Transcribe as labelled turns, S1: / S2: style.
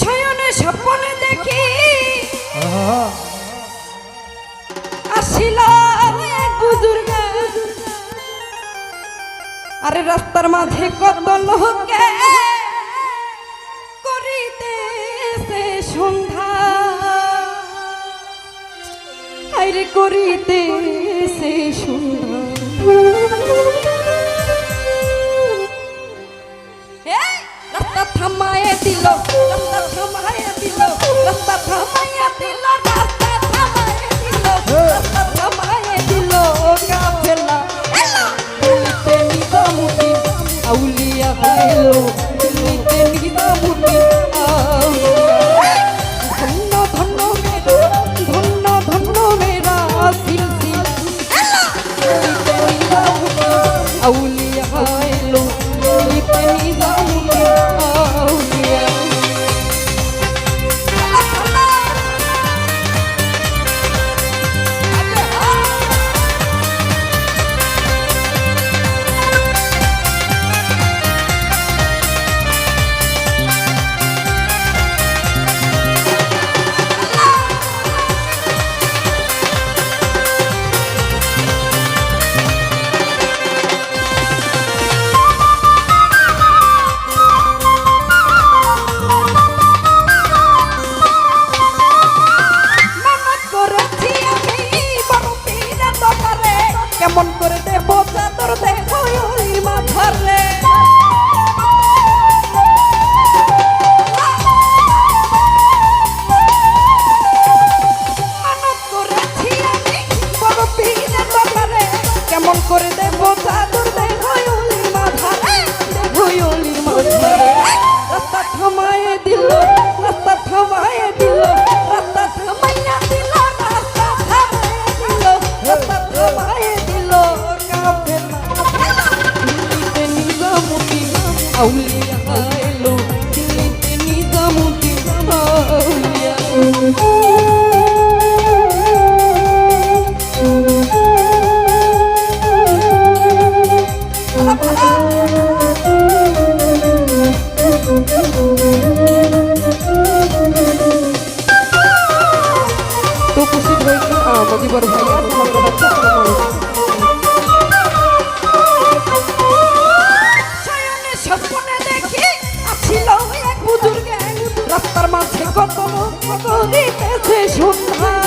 S1: শয়নে স্বপ্নে দেখি। আসিল এক বুজুর্গ আরে রাস্তার মাঝে কত লোকে করিতেছে সন্ধ্যা। আরে করিতেছে সন্ধ্যা। থামায়ে দিল। Brasil. করে দেব চাদর, দেখো ওই মাথারে দেখো ওই মাথারে রাস্তা থামায় দিল, রাস্তা থামায় দিল, রাস্তা থামাইয়া দিল, রাস্তা থামায় দিল, রাস্তা থামায় দিল। কাফের নিতে নিজামুদ্দিন আউলিয়া এলো তো উপস্থিত হয়েছে আমাদের বড় ভাই। আসসালামু আলাইকুম স্বপ্নে দেখি বুজুর্গে রাস্তার মাঝে কত দিতেছে সন্ধ্যা